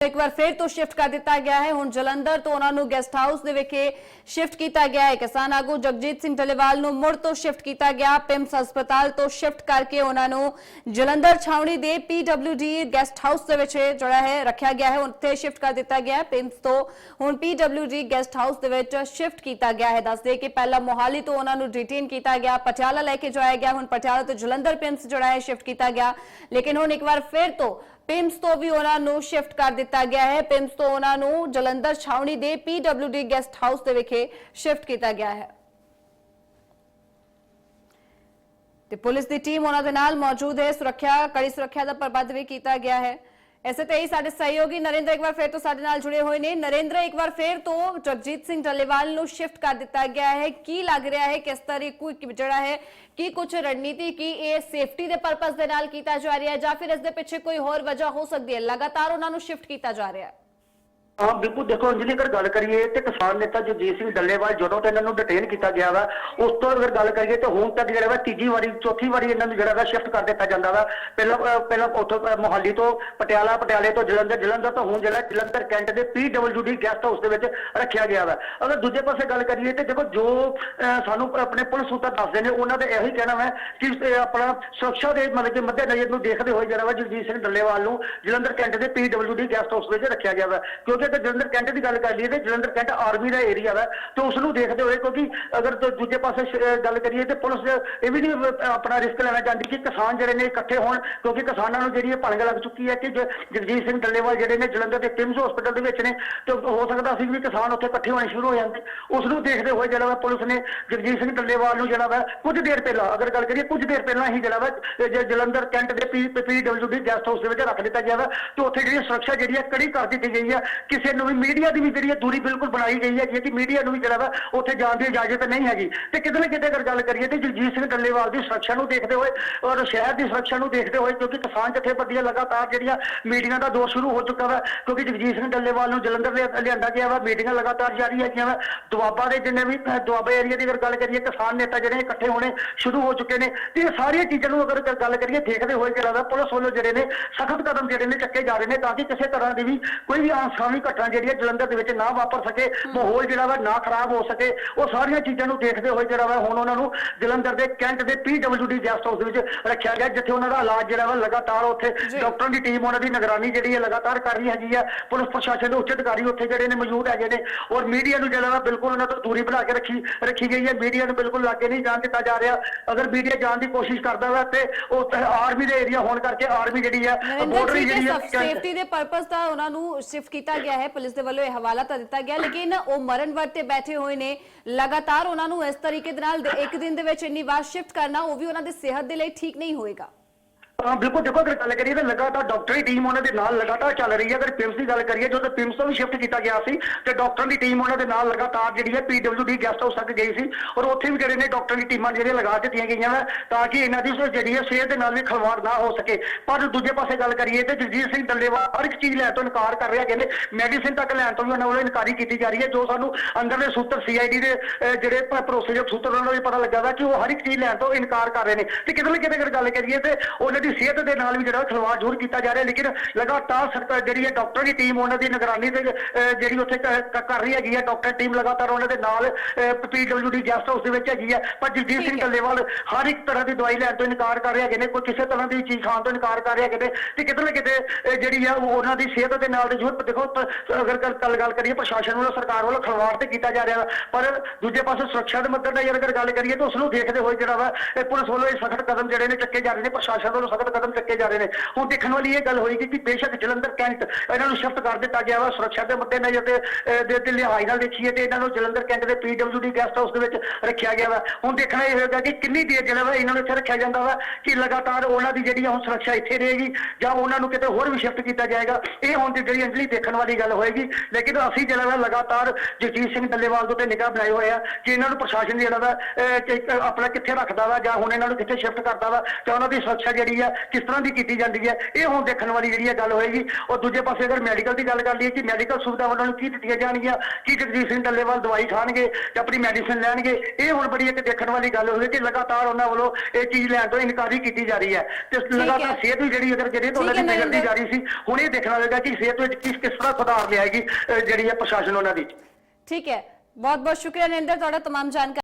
ਇੱਕ ਵਾਰ ਫਿਰ ਤੋਂ ਸ਼ਿਫਟ ਕਰ ਦਿੱਤਾ ਗਿਆ ਹੈ। ਹੁਣ ਜਲੰਧਰ ਤੋਂ ਉਹਨਾਂ ਨੂੰ ਗੈਸਟ ਹਾਊਸ ਦੇ ਵਿਖੇ ਸ਼ਿਫਟ ਕੀਤਾ ਗਿਆ ਹੈ। ਕਿਸਾਨ ਆਗੂ ਜਗਜੀਤ ਸਿੰਘ ਟੱਲੇਵਾਲ ਨੂੰ ਮੁੜ ਤੋਂ ਸ਼ਿਫਟ ਕੀਤਾ ਗਿਆ। ਪਿੰਮਸ ਹਸਪਤਾਲ ਤੋਂ ਸ਼ਿਫਟ ਕਰਕੇ ਉਹਨਾਂ ਨੂੰ ਜਲੰਧਰ ਛਾਉਣੀ ਦੇ ਪੀਡਬਲਯੂਡੀ ਗੈਸਟ ਹਾਊਸ ਦੇ ਵਿੱਚ ਜਿਹੜਾ ਹੈ ਰੱਖਿਆ ਗਿਆ ਹੈ। ਉੱਥੇ ਸ਼ਿਫਟ ਕਰ ਦਿੱਤਾ ਗਿਆ ਹੈ। ਪਿੰਮਸ ਤੋਂ ਹੁਣ ਪੀਡਬਲਯੂਡੀ ਗੈਸਟ ਹਾਊਸ ਦੇ ਵਿੱਚ ਸ਼ਿਫਟ ਕੀਤਾ ਗਿਆ ਹੈ। ਦੱਸਦੇ ਕਿ ਪਹਿਲਾਂ ਮੋਹਾਲੀ ਤੋਂ ਉਹਨਾਂ ਨੂੰ ਡਿਟੇਨ ਕੀਤਾ ਗਿਆ। ਪਟਿਆਲਾ ਲੈ ਕੇ ਜਾਇਆ ਗਿਆ। ਹੁਣ ਪਟਿਆਲਾ ਤੋਂ ਜਲੰਧਰ ਪਿੰਮਸ ਜਿਹੜਾ ਹੈ ਸ਼ਿਫਟ ਕੀਤਾ ਗਿਆ। ਲੇਕਿਨ ਹੁਣ ਇੱਕ ਵਾਰ ਫਿਰ ਤੋਂ ਪਿੰਮਸ ਤੋਂ ਵੀ ਉਹਨਾਂ ਨੂੰ ਸ਼ਿਫਟ ਕਰ ਦਿੱਤਾ ਗਿਆ ਹੈ। ਪਿੰਸ ਤੋਂ ਉਹਨਾਂ ਨੂੰ ਜਲੰਧਰ ਛਾਉਣੀ ਦੇ ਪੀਡਬਲਯੂਡੀ ਗੈਸਟ ਹਾਊਸ ਦੇ ਵਿਖੇ ਸ਼ਿਫਟ ਕੀਤਾ ਗਿਆ ਹੈ। ਤੇ ਪੁਲਿਸ ਦੀ ਟੀਮ ਉਹਨਾਂ ਦੇ ਨਾਲ ਮੌਜੂਦ ਹੈ। ਸੁਰੱਖਿਆ, ਕੜੀ ਸੁਰੱਖਿਆ ਦਾ ਪ੍ਰਬੰਧ ਵੀ ਕੀਤਾ ਗਿਆ ਹੈ। ਐਸੇ ਤੇ ਹੀ ਸਾਡੇ ਸਹਿਯੋਗੀ ਨਰਿੰਦਰ ਇੱਕ ਵਾਰ ਫਿਰ ਤੋਂ ਸਾਡੇ ਨਾਲ ਜੁੜੇ ਹੋਏ ਨੇ। ਨਰਿੰਦਰ, ਇੱਕ ਵਾਰ ਫੇਰ ਤੋਂ ਜਗਜੀਤ ਸਿੰਘ ਡੱਲੇਵਾਲ ਨੂੰ ਸ਼ਿਫਟ ਕਰ ਦਿੱਤਾ ਗਿਆ ਹੈ। ਕੀ ਲੱਗ ਰਿਹਾ ਹੈ? ਕਿਸ ਤਰ੍ਹਾਂ ਕੋਈ ਜਿਹੜਾ ਹੈ? ਕੀ ਕੁਝ ਰਣਨੀਤੀ, ਕੀ ਇਹ ਸੇਫਟੀ ਦੇ ਪਰਪਸ ਦੇ ਨਾਲ ਕੀਤਾ ਜਾ ਰਿਹਾ ਹੈ ਜਾਂ ਫਿਰ ਇਸ ਦੇ ਪਿੱਛੇ ਕੋਈ ਹੋਰ ਵਜ੍ਹਾ ਹੋ ਸਕਦੀ ਹੈ? ਲਗਾਤਾਰ ਉਹਨਾਂ ਨੂੰ ਸ਼ਿਫਟ ਕੀਤਾ ਜਾ ਰਿਹਾ ਹੈ। ਹਾਂ, ਬਿਲਕੁਲ, ਦੇਖੋ ਅੰਜਲੀ ਅਗਰ ਗੱਲ ਕਰੀਏ ਤੇ ਕਿਸਾਨ ਨੇਤਾ ਜਗਜੀਤ ਸਿੰਘ ਡੱਲੇਵਾਲ ਜਦੋਂ ਤੇ ਇਹਨਾਂ ਨੂੰ ਡਿਟੇਨ ਕੀਤਾ ਗਿਆ ਵਾ, ਉਸ ਤੋਂ ਅਗਰ ਗੱਲ ਕਰੀਏ ਤੇ ਹੁਣ ਤੱਕ ਜਿਹੜਾ ਵਾ ਤੀਜੀ ਵਾਰੀ, ਚੌਥੀ ਵਾਰੀ ਇਹਨਾਂ ਨੂੰ ਜਿਹੜਾ ਵਾ ਸ਼ਿਫਟ ਕਰ ਦਿੱਤਾ ਜਾਂਦਾ ਵਾ। ਪਹਿਲਾਂ ਪਹਿਲਾਂ ਉੱਥੋਂ ਮੋਹਾਲੀ ਤੋਂ ਪਟਿਆਲਾ, ਪਟਿਆਲੇ ਤੋਂ ਜਲੰਧਰ ਜਲੰਧਰ ਤੋਂ ਹੁਣ ਜਿਹੜਾ ਜਲੰਧਰ, ਕੈਂਟ ਦੇ ਪੀਡਬਲਯੂਡੀ ਗੈਸਟ ਹਾਊਸ ਦੇ ਵਿੱਚ ਰੱਖਿਆ ਗਿਆ ਵਾ। ਅਗਰ ਦੂਜੇ ਪਾਸੇ ਗੱਲ ਕਰੀਏ ਤੇ ਦੇਖੋ ਜੋ ਸਾਨੂੰ ਆਪਣੇ ਪੁਲਿਸ ਸੂਤਰ ਦੱਸਦੇ ਨੇ, ਉਹਨਾਂ ਦਾ ਇਹੀ ਕਹਿਣਾ ਹੈ ਕਿ ਆਪਣਾ ਸੁਰੱਖਿਆ ਦੇ ਮਤਲਬ ਕਿ ਮੱਦੇ ਨਜ਼ਰ ਨੂੰ ਦੇਖਦੇ ਹੋਏ ਜਿਹੜਾ ਵਾ ਜਗਜੀਤ ਸਿੰਘ ਡੱਲੇਵਾਲ ਨੂੰ ਜਲੰਧਰ ਕੈਂਟ ਦੇ ਪੀਡਬਲਯੂਡੀ ਗੈਸਟ ਹਾਊਸ ਵਿੱਚ ਰੱਖਿਆ ਗਿਆ ਵਾ। ਕਿਉਂਕਿ ਤੇ ਜਲੰਧਰ ਕੈਂਟ ਦੀ ਗੱਲ ਕਰ ਲਈਏ ਤੇ ਜਲੰਧਰ ਕੈਂਟ ਆਰਮੀ ਦਾ ਏਰੀਆ ਵਾ ਤੇ ਉਸ ਨੂੰ ਦੇਖਦੇ ਹੋਏ ਕਿਉਂਕਿ ਅਗਰ ਦੂ- ਦੂਜੇ ਪਾਸੇ ਸ਼- ਅਹ ਗੱਲ ਕਰੀਏ ਤੇ ਪੁਲਿਸ ਇਹ ਵੀ ਨਹੀਂ ਆਪਣਾ ਰਿਸਕ ਲੈਣਾ ਚਾਹੁੰਦੀ ਕਿ ਕਿਸਾਨ ਜਿਹੜੇ ਨੇ ਇਕੱਠੇ ਹੋਣ ਕਿਉਂਕਿ ਕਿਸਾਨਾਂ ਨੂੰ ਜਿਹੜੀ ਇਹ ਭਲਗ ਲੱਗ ਚੁੱਕੀ ਹੈ ਕਿ ਜ- ਜਗਜੀਤ ਸਿੰਘ ਡੱਲੇਵਾਲ ਜਿਹੜੇ ਨੇ ਜਲੰਧਰ ਦੇ ਕਿਮਸ ਹਸਪੀਟਲ ਦੇ ਵਿੱਚ ਨੇ ਤੇ ਹੋ ਸਕਦਾ ਸੀ ਵੀ ਕਿਸਾਨ ਉੱਥੇ ਇਕੱਠੇ ਹੋਣੇ ਸ਼ੁਰੂ ਹੋ ਜਾਂਦੇ। ਉਸ ਨੂੰ ਦੇਖਦੇ ਹੋਏ ਜਿਹੜਾ ਵਾ ਪੁਲਿਸ ਨੇ ਜਗਜੀਤ ਸਿੰਘ ਡੱਲੇਵਾਲ ਨੂੰ ਜਿਹੜਾ ਵਾ ਕੁਝ ਦੇਰ ਪਹਿਲਾਂ, ਅਗਰ ਗੱਲ ਕਰੀਏ ਕੁਝ ਦੇਰ ਪਹਿਲਾਂ ਹੀ ਜਿਹੜਾ ਵਾ, ਇਹ ਜ- ਜਲੰਧਰ ਕੈਂਟ ਦੇ ਪੀ ਪੀਡਬਲਯੂਡੀ ਗੈਸਟ ਹਾਊਸ ਦੇ ਵਿੱਚ ਰੱਖ ਦਿੱਤਾ ਗਿਆ ਵਾ ਤੇ ਉੱਥੇ ਜਿਹੜੀ ਸੁਰੱਖਿਆ ਜਿਹੜੀ ਹੈ ਕੜੀ ਕਰ ਦਿੱਤੀ ਗਈ ਹੈ ਕਿਸੇ ਨੂੰ ਵੀ ਮੀਡੀਆ ਦੀ ਵੀ ਜਿਹੜੀ ਹੈ ਦੂਰੀ ਬਿਲਕੁਲ ਬਣਾਈ ਗਈ ਹੈ ਕਿ ਮੀਡੀਆ ਨੂੰ ਵੀ ਜਿਹੜਾ ਵਾ ਉੱਥੇ ਜਾਣ ਦੀ ਇਜਾਜ਼ਤ ਨਹੀਂ ਹੈਗੀ। ਤੇ ਕਿਤੇ ਨਾ ਕਿਤੇ ਅਗਰ ਗੱਲ ਕਰੀਏ ਤੇ ਜਗਜੀਤ ਸਿੰਘ ਡੱਲੇਵਾਲ ਦੀ ਸੁਰੱਖਿਆ ਨੂੰ ਦੇਖਦੇ ਹੋਏ ਔਰ ਸ਼ਹਿਰ ਦੀ ਸੁਰੱਖਿਆ ਨੂੰ ਦੇਖਦੇ ਹੋਏ ਕਿਉਂਕਿ ਕਿਸਾਨ ਜਥੇਬੰਦੀਆਂ ਲਗਾਤਾਰ ਜਿਹੜੀਆਂ ਮੀਟਿੰਗਾਂ ਦਾ ਦੌਰ ਸ਼ੁਰੂ ਹੋ ਚੁੱਕਾ ਵਾ, ਕਿਉਂਕਿ ਜਗਜੀਤ ਸਿੰਘ ਡੱਲੇਵਾਲ ਨੂੰ ਜਲੰਧਰ ਲਿਆ- ਲਿਆਂਦਾ ਗਿਆ ਵਾ, ਮੀਟਿੰਗਾਂ ਲਗਾਤਾਰ ਜਾਰੀ ਹੈਗੀਆਂ ਵਾ। ਦੁਆਬਾ ਦੇ ਜਿੰਨੇ ਵੀ ਦੁਆਬਾ ਏਰੀਆ ਦੀ ਅਗਰ ਗੱਲ ਕਰੀਏ, ਕਿਸਾਨ ਨੇਤਾ ਜਿਹੜੇ ਇਕੱਠੇ ਹੋਣੇ ਸ਼ੁਰੂ ਹੋ ਚੁੱਕੇ ਨੇ। ਤੇ ਇਹ ਸਾਰੀਆਂ ਚੀਜ਼ਾਂ ਨੂੰ ਅਗਰ ਗੱਲ ਕਰੀਏ, ਦੇਖਦੇ ਹੋਏ ਜਿਹੜਾ ਵਾ ਪੁਲਿਸ ਵੱਲੋਂ ਜਿਹੜੇ ਨੇ ਸਖਤ ਕਦਮ ਜਿਹੜੇ ਨੇ ਚੱਕੇ ਜਾ ਰਹੇ ਨੇ ਤਾਂ ਕਿ ਕਿਸੇ ਤਰ੍ਹਾਂ ਦੀ ਵੀ ਕੋਈ ਵੀ ਅਣਸਾਵੀ ਘਟਨਾ ਜਿਹੜੀ ਹੈ ਜਲੰਧਰ ਦੇ ਵਿੱਚ ਨਾ ਵਾਪਰ ਸਕੇ ਮਾਹੌਲ ਜਿਹੜਾ ਵਾ ਨਾ ਖਰਾਬ ਹੋ ਸਕੇ। ਉਹ ਸਾਰੀਆਂ ਚੀਜ਼ਾਂ ਨੂੰ ਦੇਖਦੇ ਹੋਏ ਜਿਹੜਾ ਵਾ ਹੁਣ ਉਹਨਾਂ ਨੂੰ ਜਲੰਧਰ ਦੇ ਕੈਂਟ ਦੇ ਪੀਡਬਲਯੂਡੀ ਗੈਸਟ ਹਾਊਸ ਦੇ ਵਿੱਚ ਰੱਖਿਆ ਗਿਆ ਜਿੱਥੇ ਉਹਨਾਂ ਦਾ ਇਲਾਜ ਜਿਹੜਾ ਵਾ ਲਗਾਤਾਰ ਉੱਥੇ। ਡਾਕਟਰਾਂ ਦੀ ਟੀਮ ਉਹਨਾਂ ਦੀ ਨਿਗਰਾਨੀ ਜਿਹੜੀ ਹੈ ਲਗਾਤਾਰ ਕਰ ਰਹੀ ਹੈਗੀ ਆ। ਪੁਲਿਸ ਪ੍ਰਸ਼ਾਸਨ ਦੇ ਉੱਚ ਅਧਿਕਾਰੀ ਉੱਥੇ ਜਿਹੜੇ ਨੇ ਮੌਜੂਦ ਹੈਗੇ ਨੇ ਔਰ ਮੀਡੀਆ ਨੂੰ ਜਿਹੜਾ ਵਾ ਬਿਲਕੁਲ ਉਹਨਾਂ ਤੋਂ ਦੂਰੀ ਬਣਾ ਕੇ ਰੱਖੀ ਰੱਖੀ ਗਈ ਹੈ। ਮੀਡੀਆ ਨੂੰ ਬਿਲਕੁਲ ਲਾਗੇ ਨਹੀਂ ਜਾਣ ਦਿੱਤਾ ਜਾ ਰਿਹਾ। ਅਗਰ ਮੀਡੀਆ ਜਾਣ ਦੀ ਕੋਸ਼ਿਸ਼ ਕਰਦਾ ਵਾ ਤੇ ਉਹ ਆਰਮੀ ਦੇ ਏਰੀਆ ਹੋਣ ਕਰਕੇ ਆਰਮੀ ਜਿਹੜੀ ਹੈ ਜੀ ਜਿਹੜੀ ਹੈ ਸੇਫਟੀ ਦੇ ਪਰਪਸ ਦਾ ਉਹਨਾਂ ਨੂੰ ਸ਼ਿਫਟ ਕੀਤਾ ਗਿਆ ਹੈ, ਪੁਲਿਸ ਦੇ ਵੱਲੋਂ ਇਹ ਹਵਾਲਾ ਤਾਂ ਦਿੱਤਾ ਗਿਆ, ਲੇਕਿਨ ਉਹ ਮਰਨ ਵਰਤ ਤੇ ਬੈਠੇ ਹੋਏ ਨੇ। ਲਗਾਤਾਰ ਉਹਨਾਂ ਨੂੰ ਇਸ ਤਰੀਕੇ ਦੇ ਨਾਲ ਇੱਕ ਦਿਨ ਦੇ ਵਿੱਚ ਇੰਨੀ ਵਾਰ ਸ਼ਿਫਟ ਕਰਨਾ, ਉਹ ਵੀ ਉਹਨਾਂ ਦੀ ਸਿਹਤ ਦੇ ਲਈ ਠੀਕ ਨਹੀਂ ਹੋਏਗਾ। ਹਾਂ, ਬਿਲਕੁਲ ਦੇਖੋ, ਅਗਰ ਗੱਲ ਕਰੀਏ ਤਾਂ ਲਗਾਤਾਰ ਡਾਕਟਰੀ ਟੀਮ ਉਹਨਾਂ ਦੇ ਨਾਲ ਲਗਾਤਾਰ ਚੱਲ ਰਹੀ ਹੈ। ਅਗਰ ਪਿੰਸ ਦੀ ਗੱਲ ਕਰੀਏ ਜਦੋਂ ਪਿੰਸ ਤੋਂ ਵੀ ਸ਼ਿਫਟ ਕੀਤਾ ਗਿਆ ਸੀ, ਤੇ ਡਾਕਟਰਾਂ ਦੀ ਟੀਮ ਉਹਨਾਂ ਦੇ ਨਾਲ ਲਗਾਤਾਰ ਜਿਹੜੀ ਹੈ ਪੀਡਬਲਯੂਡੀ ਗੈਸਟ ਹਾਊਸ ਤੱਕ ਗਈ ਸੀ ਔਰ ਉੱਥੇ ਵੀ ਜਿਹੜੇ ਨੇ ਡਾਕਟਰਾਂ ਦੀ ਟੀਮਾਂ ਜਿਹੜੀਆਂ ਲਗਾ ਦਿੱਤੀਆਂ ਗਈਆਂ ਵਾ ਤਾਂ ਕਿ ਇਹਨਾਂ ਦੀ ਜਿਹੜੀ ਹੈ, ਸਿਹਤ ਦੇ ਨਾਲ ਵੀ ਖਲਵਾੜ ਨਾ ਹੋ ਸਕੇ। ਪਰ ਦੂਜੇ ਪਾਸੇ ਗੱਲ ਕਰੀਏ ਤੇ ਜਗਜੀਤ ਸਿੰਘ ਡੱਲੇਵਾਲ ਹਰ ਇੱਕ ਚੀਜ਼ ਲੈਣ ਤੋਂ ਇਨਕਾਰ ਕਰ ਰਿਹਾ ਕਹਿੰਦੇ ਮੈਡੀਸਿਨ ਤੱਕ ਲੈਣ ਤੋਂ ਵੀ ਉਹਨਾਂ ਵੱਲੋਂ ਇਨਕਾਰੀ ਕੀਤੀ ਜਾ ਰਹੀ ਹੈ, ਜੋ ਸਾਨੂੰ ਅੰਦਰਲੇ ਸੂਤਰ ਸੀਆਈਡੀ ਦੇ ਜਿਹੜੇ ਭਰੋਸੇਯੋਗ ਸੂਤਰ ਉਹਨਾਂ ਨੂੰ ਵੀ ਪਤਾ ਲੱਗਾ ਵਾ ਕਿ ਉਹ ਹਰ ਇੱਕ ਚੀਜ਼ ਲੈਣ ਤੋਂ ਇਨਕਾਰ ਕਰ ਰਹੇ ਨੇ। ਤੇ ਕਿਤੇ ਨਾ ਕਿਤੇ ਅਗਰ ਗੱਲ ਕਰੀਏ ਤੇ ਉਹਨਾਂ ਦੀ ਸਿਹਤ ਦੇ ਨਾਲ ਵੀ ਜਿਹੜਾ ਖਿਲਵਾੜ ਜ਼ਰੂਰ ਕੀਤਾ ਜਾ ਰਿਹਾ ਲੇਕਿਨ ਲਗਾਤਾਰ ਸਰਕਾਰ ਜਿਹੜੀ ਹੈ ਡਾਕਟਰ ਦੀ ਟੀਮ ਉਹਨਾਂ ਦੀ ਨਿਗਰਾਨੀ ਤੇ ਜਿਹੜੀ ਉੱਥੇ ਕਰ ਰਹੀ ਹੈਗੀ ਹੈ ਡਾਕਟਰ ਟੀਮ ਲਗਾਤਾਰ ਉਹਨਾਂ ਦੇ ਨਾਲ ਪੀਡਬਲਯੂਡੀ ਗੈਸਟ ਹਾਊਸ ਦੇ ਵਿੱਚ ਹੈਗੀ ਹੈ ਪਰ ਜਗਜੀਤ ਸਿੰਘ। ਡੱਲੇਵਾਲ ਹਰ ਇੱਕ ਤਰ੍ਹਾਂ ਦੀ ਦਵਾਈ ਲੈਣ ਤੋਂ ਇਨਕਾਰ ਕਰ ਰਹੇ ਹੈਗੇ ਨੇ ਕੋਈ ਕਿਸੇ ਤਰ੍ਹਾਂ ਦੀ ਚੀਜ਼ ਖਾਣ ਤੋਂ ਇਨਕਾਰ ਕਰ ਰਹੇ ਹੈਗੇ ਨੇ ਤੇ ਕਿਤੇ ਨਾ ਕਿਤੇ ਜਿਹੜੀ ਆ ਉਹ ਉਹਨਾਂ ਦੀ ਸਿਹਤ ਦੇ ਨਾਲ ਦੇ ਜ਼ਰੂਰ ਦੇਖੋ ਅਗਰ ਗੱਲ- ਗੱਲ ਕਰੀਏ ਪ੍ਰਸ਼ਾਸਨ ਵੱਲੋਂ ਸਰਕਾਰ ਵੱਲੋਂ ਖਲਵਾੜ ਤੇ ਕੀਤਾ ਜਾ ਰਿਹਾ ਪਰ ਦੂਜੇ ਪਾਸੇ ਸੁਰੱਖਿਆ ਦੇ ਮੱਦੇ ਨਜ਼ਰ ਅਗਰ ਗੱਲ ਕਰੀਏ ਤਾਂ ਉਸ ਨੂੰ ਦੇਖਦੇ ਹੋਏ ਜਿਹੜਾ ਵਾ ਪੁਲਿਸ ਵੱਲੋਂ ਇਹ ਸਖਤ ਕਦਮ ਜਿਹੜੇ ਨੇ ਚੱਕੇ ਜਾ ਰਹੇ ਨੇ ਪ੍ਰਸ਼ਾਸਨ ਵੱਲੋਂ ਸਖਤ ਕਦਮ ਚੱਕੇ ਜਾ ਰਹੇ ਨੇ। ਹੁਣ ਦੇਖਣ ਵਾਲੀ ਇਹ ਗੱਲ ਹੋਏਗੀ ਕਿ ਬੇਸ਼ੱਕ ਜਲੰਧਰ ਕੈਂਟ ਇਹਨਾਂ ਨੂੰ ਸ਼ਿਫਟ ਕਰ ਦਿੱਤਾ ਗਿਆ ਵਾ ਸੁਰੱਖਿਆ ਦੇ ਮੱਦੇ ਨਜ਼ਰ ਤੇ ਅਹ, ਦੇ ਲਿਹਾਜ਼ ਨਾਲ ਦੇਖੀਏ ਤੇ ਇਹਨਾਂ ਨੂੰ ਜਲੰਧਰ ਕੈਂਟ ਦੇ ਪੀਡਬਲਯੂਡੀ ਗੈਸਟ ਹਾਊਸ ਦੇ ਵਿੱਚ ਰੱਖਿਆ ਗਿਆ ਵਾ। ਹੁਣ ਦੇਖਣਾ ਇਹ ਹੋਏਗਾ ਕਿ ਕਿੰਨੀ ਦੇਰ ਜਿਹੜਾ ਵਾ ਇਹਨਾਂ ਨੂੰ ਇੱਥੇ ਰੱਖਿਆ ਜਾਂਦਾ ਵਾ ਕਿ ਲਗਾਤਾਰ ਉਹਨਾਂ ਦੀ ਜਿਹੜੀ ਆ ਹੁਣ ਸੁਰੱਖਿਆ ਇੱਥੇ ਰਹੇਗੀ ਜਾਂ ਉਹਨਾਂ ਨੂੰ ਕਿਤੇ ਹੋਰ ਵੀ ਸ਼ਿਫਟ ਕੀਤਾ ਜਾਏਗਾ। ਇਹ ਹੁਣ ਦੀ ਜਿਹੜੀ ਅੰਜਲੀ ਦੇਖਣ ਵਾਲੀ ਗੱਲ ਹੋਏਗੀ। ਲੇਕਿਨ ਅਸੀਂ ਜਿਹੜਾ ਵਾ ਲਗਾਤਾਰ ਜਗਜੀਤ ਸਿੰਘ ਡੱਲੇਵਾਲ ਦੇ ਉੱਤੇ ਨਿਗਾਹ ਬਣਾਏ ਹੋਏ ਆ ਕਿ ਇਹਨਾਂ ਨੂੰ ਪ੍ਰਸ਼ਾਸਨ ਜਿਹੜਾ ਵਾ ਆਪਣਾ ਕਿੱਥੇ ਰੱਖਦਾ ਵਾ ਜਾਂ ਹੁਣ ਇਹਨਾਂ ਨੂੰ ਕਿੱਥੇ ਸ਼ਿਫਟ ਕਰਦਾ ਵਾ ਜਾਂ ਉਹਨਾਂ ਦੀ ਸੁਰੱਖਿਆ ਜਿਹੜੀ ਆ ਕਿਸ ਤਰ੍ਹਾਂ ਦੀ ਕੀਤੀ ਜਾਂਦੀ ਹੈ ਇਹ ਹੁਣ ਦੇਖਣ ਵਾਲੀ ਜਿਹੜੀ ਹੈ ਗੱਲ ਹੋਏਗੀ ਔਰ ਦੂਜੇ ਪਾਸੇ ਅਗਰ ਮੈਡੀਕਲ ਦੀ ਗੱਲ ਕਰ ਲਈਏ ਕਿ ਮੈਡੀਕਲ ਸੁਵਿਧਾ ਉਹਨਾਂ ਨੂੰ ਕੀ ਦਿੱਤੀਆਂ ਜਾਣਗੀਆਂ ਕੀ ਜਗਜੀਤ ਸਿੰਘ ਡੱਲੇਵਾਲ ਦਵਾਈ ਖਾਣਗੇ ਜਾਂ ਆਪਣੀ ਮੈਡੀਸਿਨ ਲੈਣਗੇ ਇਹ ਹੁਣ ਬੜੀ ਇੱਕ ਦੇਖਣ ਵਾਲੀ ਗੱਲ ਹੋਵੇਗੀ ਕਿ ਲਗਾਤਾਰ ਉਹਨਾਂ ਵੱਲੋਂ ਇਹ ਚੀਜ਼ ਲੈਣ ਤੋਂ ਇਨਕਾਰੀ ਕੀਤੀ ਜਾ ਰਹੀ ਹੈ ਤੇ ਲਗਾਤਾਰ ਸਿਹਤ ਵੀ ਜਿਹੜੀ ਅਗਰ ਜਿਹੜੀ ਤਾਂ ਉਹਨਾਂ ਠੀਕ ਦੀ ਹੈ ਵਿਗੜਦੀ ਨਰਿੰਦਰ। ਜਾ ਰਹੀ ਸੀ ਹੁਣ ਇਹ ਦੇਖਣਾ ਹੋਵੇਗਾ ਕਿ ਸਿਹਤ ਵਿੱਚ ਕਿਸ ਕਿਸ ਤਰ੍ਹਾਂ ਸੁਧਾਰ ਲਿਆਏਗੀ ਅਹ ਜਿਹੜੀ ਹੈ ਪ੍ਰਸ਼ਾਸਨ ਉਹਨਾਂ ਦੀ ਠੀਕ ਹੈ ਬਹੁਤ ਬਹੁਤ ਸ਼ੁਕਰੀਆ ਨਿੰਦਰ ਤੁਹਾਡਾ तमाम ਜਾਣਕਾਰੀ